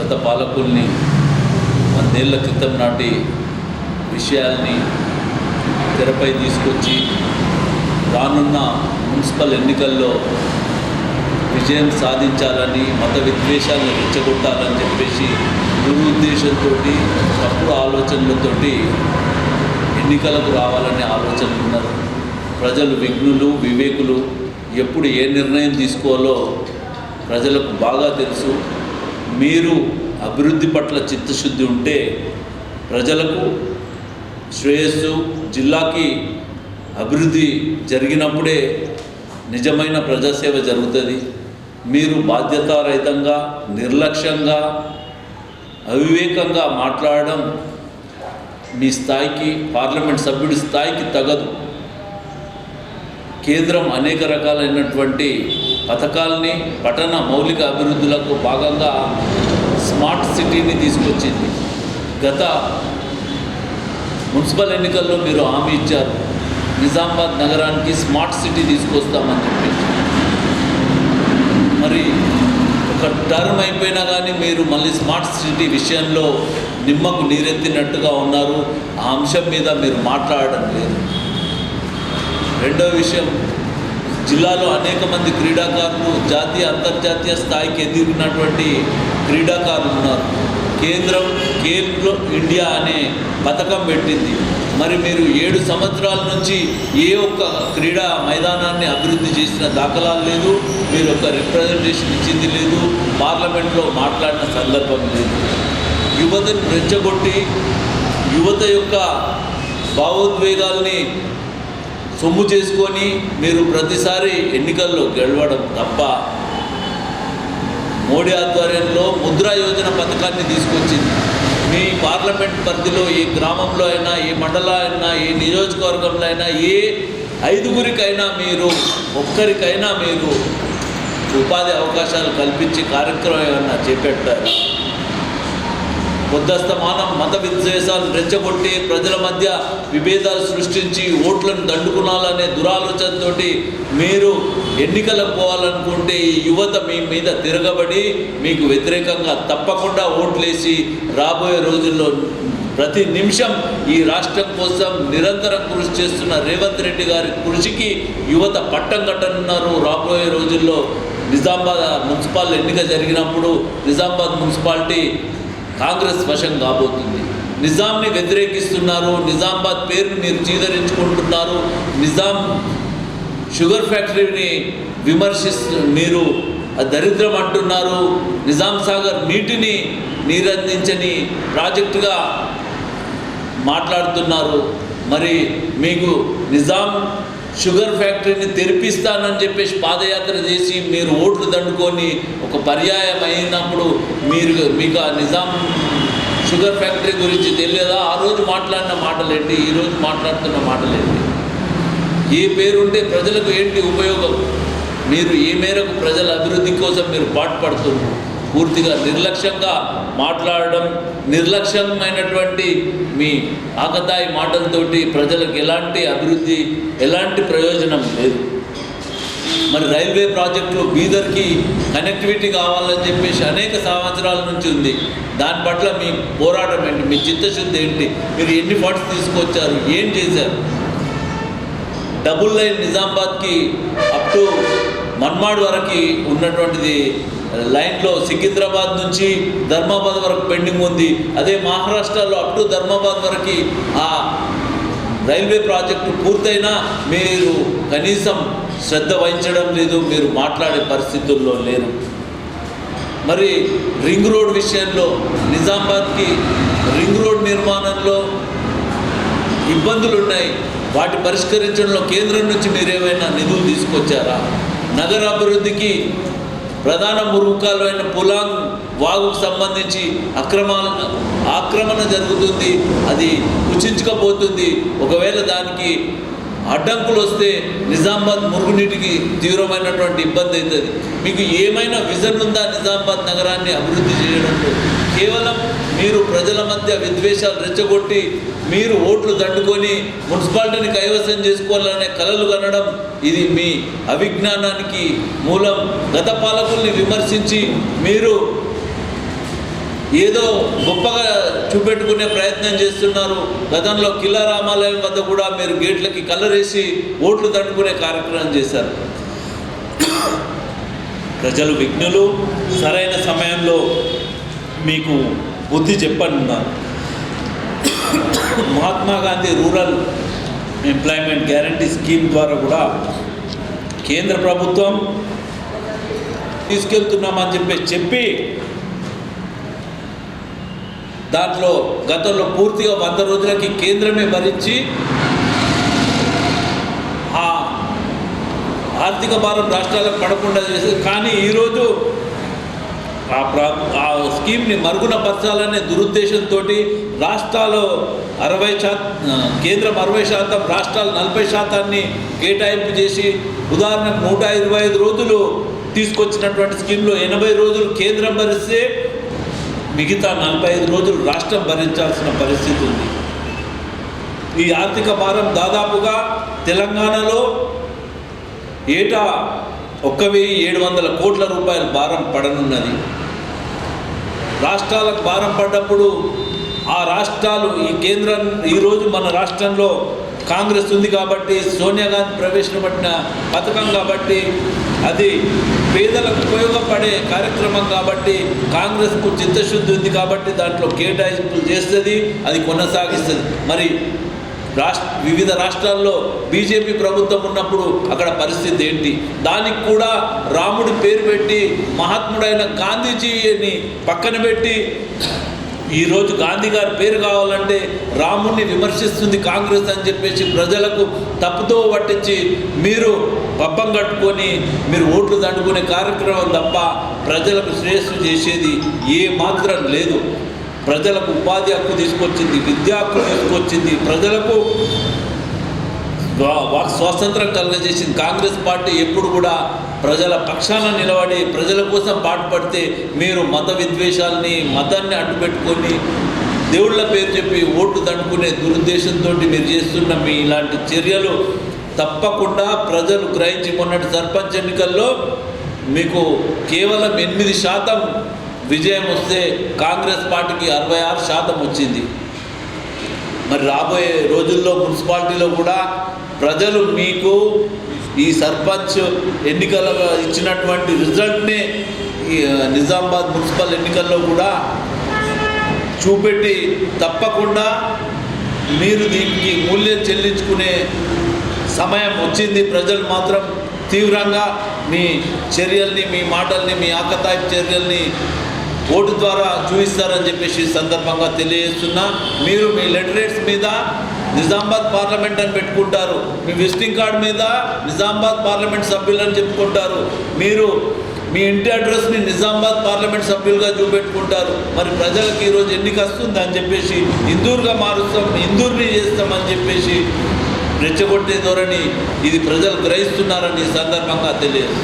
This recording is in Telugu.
గత పాలకుల్ని వందేళ్ళ క్రితం నాటి విషయాల్ని తెరపై తీసుకొచ్చి రానున్న మున్సిపల్ ఎన్నికల్లో విజయం సాధించాలని మత విద్వేషాలను రెచ్చగొట్టాలని చెప్పేసి దురుద్దేశంతో తప్పుడు ఆలోచనలతోటి ఎన్నికలకు రావాలనే ఆలోచనలు ఉన్నారు. ప్రజలు విఘ్నులు వివేకులు ఎప్పుడు ఏ నిర్ణయం తీసుకోవాలో ప్రజలకు బాగా తెలుసు. మీరు అభివృద్ధి పట్ల చిత్తశుద్ధి ఉంటే ప్రజలకు శ్రేయస్సు జిల్లాకి అభివృద్ధి జరిగినప్పుడే నిజమైన ప్రజాసేవ జరుగుతుంది. మీరు బాధ్యతారహితంగా నిర్లక్ష్యంగా అవివేకంగా మాట్లాడడం మీ స్థాయికి పార్లమెంట్ సభ్యుడి స్థాయికి తగదు. కేంద్రం అనేక రకాలైనటువంటి పథకాలని పట్టణ మౌలిక అభివృద్ధులకు భాగంగా స్మార్ట్ సిటీని తీసుకొచ్చింది. గత మున్సిపల్ ఎన్నికల్లో మీరు హామీ ఇచ్చారు. నిజామాబాద్ నగరానికి స్మార్ట్ సిటీ తీసుకొస్తామని చెప్పి మరి ఒక టర్మ్ అయిపోయినా కానీ మీరు మళ్ళీ స్మార్ట్ సిటీ విషయంలో నిమ్మకు నీరెత్తినట్టుగా ఉన్నారు. ఆ అంశం మీద మీరు మాట్లాడడం లేదు. రెండో విషయం జిల్లాలో అనేక మంది క్రీడాకారులు జాతీయ అంతర్జాతీయ స్థాయికి ఎదిగినటువంటి క్రీడాకారులు ఉన్నారు. కేంద్రం కేర్లో ఇండియా అనే పథకం పెట్టింది. మరి మీరు ఏడు సంవత్సరాల నుంచి ఏ ఒక్క క్రీడా మైదానాన్ని అభివృద్ధి చేసిన దాఖలాలు లేదు మీరు ఒక రిప్రజెంటేషన్ ఇచ్చింది లేదు పార్లమెంట్లో మాట్లాడిన సందర్భం లేదు. యువతను రెచ్చగొట్టి యువత యొక్క భావోద్వేగాల్ని సొమ్ము చేసుకొని మీరు ప్రతిసారి ఎన్నికల్లో గెలవడం తప్ప మోడీ ఆధ్వర్యంలో ముద్రా యోజన పథకాన్ని తీసుకొచ్చింది. మీ పార్లమెంట్ పరిధిలో ఏ గ్రామంలో అయినా ఏ మండలం అయినా ఏ నియోజకవర్గంలో అయినా ఏ ఐదుగురికైనా మీరు ఒక్కరికైనా మీరు ఉపాధి అవకాశాలు కల్పించి కార్యక్రమం ఏమన్నా చేపెట్టారు? పొద్దస్తమానం మత విద్వేషాలు రెచ్చగొట్టి ప్రజల మధ్య విభేదాలు సృష్టించి ఓట్లను దండుకునాలనే దురాలోచనతోటి మీరు ఎన్నికలకు పోవాలనుకుంటే ఈ యువత మీ మీద తిరగబడి మీకు వ్యతిరేకంగా తప్పకుండా ఓట్లేసి రాబోయే రోజుల్లో ప్రతి నిమిషం ఈ రాష్ట్రం కోసం నిరంతరం కృషి చేస్తున్న రేవంత్ రెడ్డి గారి కృషికి యువత పట్టం కట్టనున్నారు. రాబోయే రోజుల్లో నిజామాబాద్ మున్సిపల్ ఎన్నిక జరిగినప్పుడు నిజామాబాద్ మున్సిపాలిటీ కాంగ్రెస్ వశం కాబోతుంది. నిజాంని వ్యతిరేకిస్తున్నారు. నిజామాబాద్ పేరుని మీరు చీదరించుకుంటున్నారు. నిజాం షుగర్ ఫ్యాక్టరీని విమర్శిస్తు మీరు దరిద్రం అంటున్నారు. నిజాం సాగర్ నీటిని నీరందించని ప్రాజెక్టుగా మాట్లాడుతున్నారు. మరి మీకు నిజాం షుగర్ ఫ్యాక్టరీని తెరిపిస్తానని చెప్పేసి పాదయాత్ర చేసి మీరు ఓట్లు దండుకొని ఒక పర్యాయం అయినప్పుడు మీరు మీకు ఆ నిజాం షుగర్ ఫ్యాక్టరీ గురించి తెలియదా? ఆ రోజు మాట్లాడిన మాటలేంటి? ఈరోజు మాట్లాడుతున్న మాటలేంటి? ఏ పేరుంటే ప్రజలకు ఏంటి ఉపయోగం? మీరు ఏ మేరకు ప్రజల అభివృద్ధి కోసం మీరు పాటుపడుతున్నారు. పూర్తిగా నిర్లక్ష్యంగా మాట్లాడడం నిర్లక్ష్యమైనటువంటి మీ ఆకతాయి మాటలతోటి ప్రజలకు ఎలాంటి అభివృద్ధి ఎలాంటి ప్రయోజనం లేదు. మరి రైల్వే ప్రాజెక్టులో బీదర్కి కనెక్టివిటీ కావాలని చెప్పేసి అనేక సంవత్సరాల నుంచి ఉంది. దాని పట్ల మీ పోరాటం ఏంటి? మీ చిత్తశుద్ధి ఏంటి? మీరు ఎన్ని ఫండ్స్ తీసుకొచ్చారు? ఏం చేశారు? డబుల్ లైన్ నిజామాబాద్కి అప్ టు మన్మాడ్ వరకు ఉన్నటువంటిది లైన్లో సికింద్రాబాద్ నుంచి ధర్మాబాద్ వరకు పెండింగ్ ఉంది. అదే మహారాష్ట్రలో అప్ టు ధర్మాబాద్ వరకు ఆ రైల్వే ప్రాజెక్టు పూర్తయినా మీరు కనీసం శ్రద్ధ వహించడం లేదు మీరు మాట్లాడే పరిస్థితుల్లో లేరు. మరి రింగ్ రోడ్ విషయంలో నిజామాబాద్కి రింగ్ రోడ్ నిర్మాణంలో ఇబ్బందులు ఉన్నాయి వాటి పరిష్కరించడంలో కేంద్రం నుంచి మీరు ఏమైనా నిధులు తీసుకొచ్చారా? నగర అభివృద్ధికి ప్రధాన మురుకాలు అయిన పులాంగ్ వాగుకు సంబంధించి అక్రమ ఆక్రమణ జరుగుతుంది అది కుచించకపోతుంది ఒకవేళ దానికి అడ్డంకులు వస్తే నిజామాబాద్ మురుగునీటికి తీవ్రమైనటువంటి ఇబ్బంది అవుతుంది. మీకు ఏమైనా విజన్ ఉందా నిజామాబాద్ నగరాన్ని అభివృద్ధి చేయడంలో? కేవలం మీరు ప్రజల మధ్య విద్వేషాలు రెచ్చగొట్టి మీరు ఓట్లు దండుకొని మున్సిపాలిటీని కైవసం చేసుకోవాలనే కలలు కనడం ఇది మీ అవిజ్ఞానానికి మూలం. గత పాలకుల్ని విమర్శించి మీరు ఏదో గొప్పగా చూపెట్టుకునే ప్రయత్నం చేస్తున్నారు. గతంలో కిల్లా రామాలయం వద్ద కూడా మీరు గేట్లకి కలరేసి ఓట్లు తట్టుకునే కార్యక్రమం చేశారు. ప్రజలు విఘ్నులు. సరైన సమయంలో మీకు బుద్ధి చెప్పనున్నారు Mahatma Gandhi rural employment guarantee scheme ద్వారా కూడా కేంద్ర ప్రభుత్వం తీసుకెళ్తున్నామని చెప్పి చెప్పి దాంట్లో గతంలో పూర్తిగా వంద రోజులకి కేంద్రమే భరించి ఆ ఆర్థిక భారం రాష్ట్రాలకు పడకుండా చేసేది. కానీ ఈరోజు ఆ ప్రా ఆ స్కీమ్ని మరుగున పరచాలనే దురుద్దేశంతో రాష్ట్రాలు అరవై శాతం కేంద్రం అరవై శాతం రాష్ట్రాలు నలభై శాతాన్ని కేటాయింపు చేసి ఉదాహరణకు నూట ఇరవై ఐదు రోజులు తీసుకొచ్చినటువంటి స్కీమ్లో ఎనభై రోజులు కేంద్రం భరిస్తే మిగతా నలభై ఐదు రోజులు రాష్ట్రం భరించాల్సిన పరిస్థితి ఉంది. ఈ ఆర్థిక భారం దాదాపుగా తెలంగాణలో ఏటా ఒక్క వెయ్యి ఏడు వందల కోట్ల రూపాయల భారం పడనున్నది. రాష్ట్రాలకు భారం పడ్డప్పుడు ఆ రాష్ట్రాలు ఈ కేంద్రం ఈరోజు మన రాష్ట్రంలో కాంగ్రెస్ ఉంది కాబట్టి సోనియా గాంధీ ప్రవేశపెట్టిన పథకం కాబట్టి అది పేదలకు ఉపయోగపడే కార్యక్రమం కాబట్టి కాంగ్రెస్కు చిత్తశుద్ధి ఉంది కాబట్టి దాంట్లో కేటాయింపులు చేస్తుంది అది కొనసాగిస్తుంది. మరి రాష్ట్ర వివిధ రాష్ట్రాల్లో బీజేపీ ప్రభుత్వం ఉన్నప్పుడు అక్కడ పరిస్థితి ఏంటి? దానికి కూడా రాముడి పేరు పెట్టి మహాత్ముడైన గాంధీజీని పక్కన పెట్టి ఈరోజు గాంధీ గారి పేరు కావాలంటే రాముడిని విమర్శిస్తుంది కాంగ్రెస్ అని చెప్పేసి ప్రజలకు తప్పుతో పట్టించి మీరు పబ్బం కట్టుకొని మీరు ఓట్లు దండుకునే కార్యక్రమం తప్ప ప్రజలకు శ్రేయస్సు చేసేది ఏ మాత్రం లేదు. ప్రజలకు ఉపాధి హక్కు తీసుకొచ్చింది విద్యా హక్కు తీసుకొచ్చింది. ప్రజలకు స్వాతంత్రం కలుగజేసింది. కాంగ్రెస్ పార్టీ ఎప్పుడు కూడా ప్రజల పక్షాన నిలబడి ప్రజల కోసం పాటుపడితే మీరు మత విద్వేషాలని మతాన్ని అడ్డుపెట్టుకొని దేవుళ్ళ పేరు చెప్పి ఓట్లు దండుకునే దురుద్దేశంతో మీరు చేస్తున్న మీ ఇలాంటి చర్యలు తప్పకుండా ప్రజలు గ్రహించి మొన్నటి సర్పంచ్ ఎన్నికల్లో మీకు కేవలం ఎనిమిది శాతం విజయం వస్తే కాంగ్రెస్ పార్టీకి అరవై ఆరు శాతం వచ్చింది. మరి రాబోయే రోజుల్లో మున్సిపాలిటీలో కూడా ప్రజలు మీకు ఈ సర్పంచ్ ఎన్నికలలో ఇచ్చినటువంటి రిజల్ట్ని ఈ నిజామాబాద్ మున్సిపల్ ఎన్నికల్లో కూడా చూపెట్టి తప్పకుండా మీరు దీనికి మూల్యం చెల్లించుకునే సమయం వచ్చింది. ప్రజలు మాత్రం తీవ్రంగా మీ చర్యల్ని మీ మాటల్ని మీ ఆకతాయి చర్యల్ని ఓటు ద్వారా చూపిస్తారని చెప్పేసి సందర్భంగా తెలియజేస్తున్నా. మీరు మీ లెటరేట్స్ మీద నిజామాబాద్ పార్లమెంట్ అని పెట్టుకుంటారు. మీ విజిటింగ్ కార్డ్ మీద నిజామాబాద్ పార్లమెంట్ సభ్యులు అని చెప్పుకుంటారు. మీరు మీ ఇంటి అడ్రస్ని నిజామాబాద్ పార్లమెంట్ సభ్యులుగా చూపెట్టుకుంటారు. మరి ప్రజలకు ఈరోజు ఎన్నిక వస్తుంది అని చెప్పేసి ఇందూరుగా మారుస్తాం హిందూర్ని చేస్తామని చెప్పేసి రెచ్చగొట్టే ధోరణి ఇది ప్రజలు గ్రహిస్తున్నారని సందర్భంగా తెలియదు